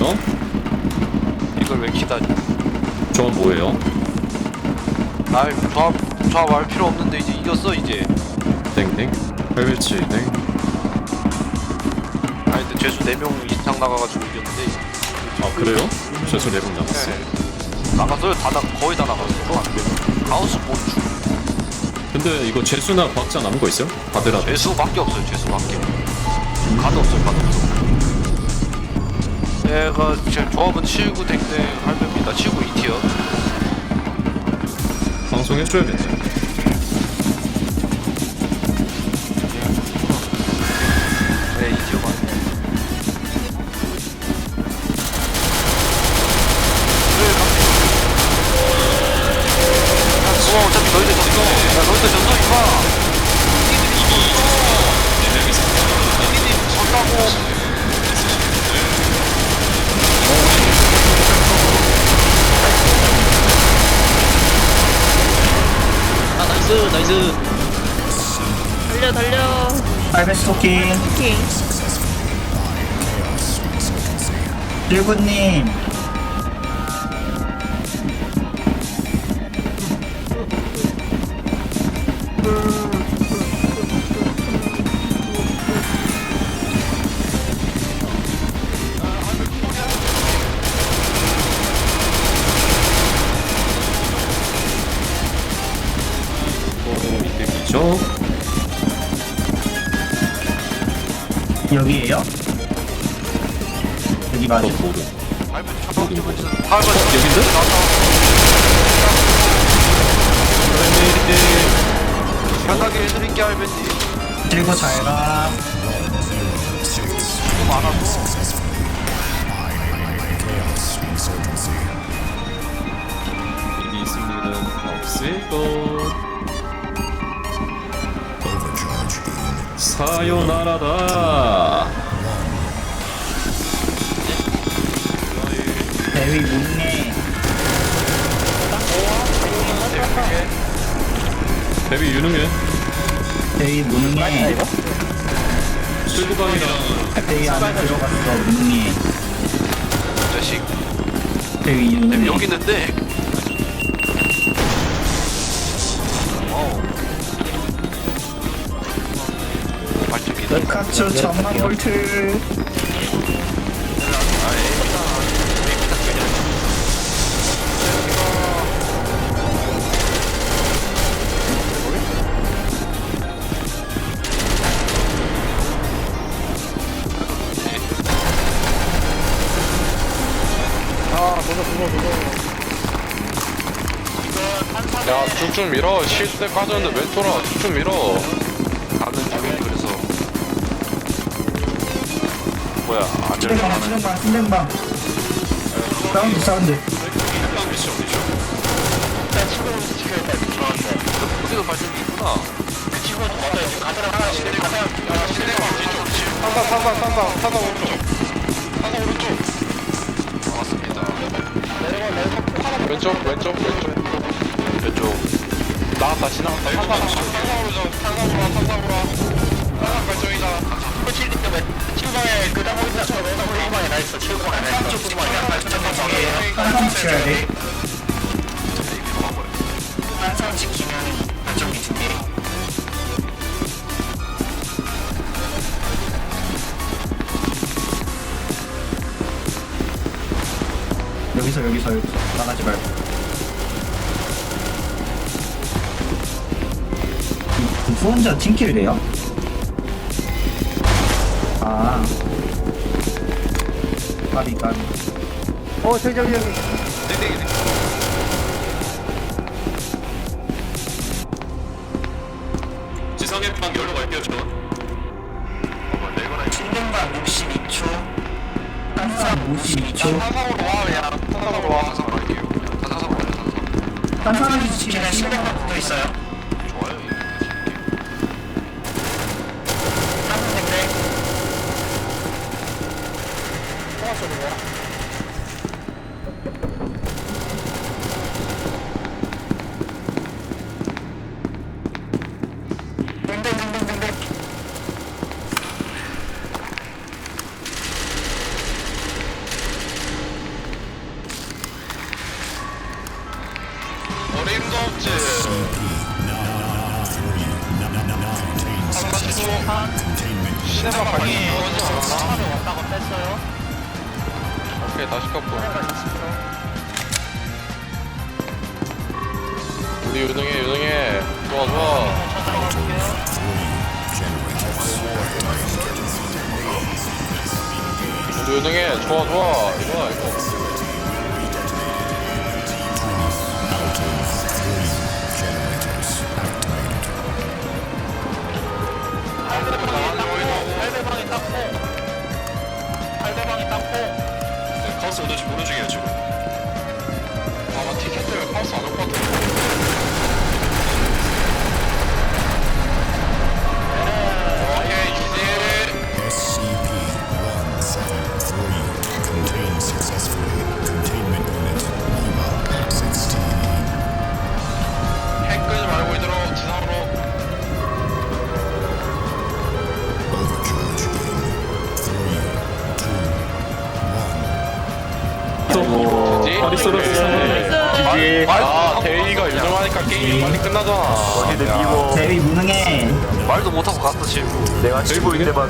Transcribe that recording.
어? 이걸 왜 기다려? 저건 뭐예요? 아이 조합 알 필요 없는데 이제 이겼어 이제. 땡땡 817땡 아니 근데 죄수 4명 이상 나가가지고 이겼는데. 아 그래요? 최소 4분 남았어 네. 나갔어요 다 나, 거의 다 나갔어. 가우스 몬주. 근데 이거 재수나 과학자 남은 거 있어요? 받으라 죄수밖에 없어요 죄수밖에. 가도 없어요 가도 내가 지금 조합은 79 댕댕 할배입니다. 79 2티어. 방송해줘야겠네 나이스 나이스. 달려 달려. 빨간 스토킹. 오케이 일구님 여기에요? 여기 저 맞아 모르 있어. 할배 여긴데? 들고 좀 알아서. 일이 있습니다 없을 것 사요나라다 대위 문네 데뷔 유능해 대위 문네 출구방이랑 대위 안에 들어갔어 문네 자식. 대위 윤네 여기 있는데. 어. 발전기. 르카츠 전망 볼트 야, 쭉쭉 밀어. 까졌는데 왜 돌아? 쭉쭉 밀어. 가는 중에 그래서. 뭐야 안전. 신댕방 신댕방 신댕방 사운드 사운드 여기도 발전기 있구나. 상상, 상상, 상상, 상상 오른쪽. 상상 오른쪽. 왼쪽, 왼쪽, 왼쪽. 왼쪽. 나왔다, 지나갔다. 상상, 상상으로 좀, 상상으로 와, 상상으로 와. 상상 발정이다. 항상 지켜야 돼 여기서 여기서 여기서. 나가지 말고. 그 후원자 팀킬 돼요? 아. 까비 까비. 어 저기 저기 저기. 지상의 방 열로 갈게요 저 신등방 62초 한산 52초 사성으로 와 그냥 사성으로 와 사성으로 할게요. 다 사성으로 와 사성 탄산이 지키는 신백만 붙어 있어요? 좋아요. 이거 탄산 100대 통화 속으로 방이 않았나? 뺐어요. 오케이 다시 깎고. 우리 유능해 유능해. 좋아 좋아. 우리 유능해 좋아 좋아 이거야 이거. 3, 2, 1. 또 지지? 아 대위가 유명하니까 게임이 빨리 끝나잖아. 제위 무능해. 말도 못하고 갔어 지금. 내가 들고 있는데 막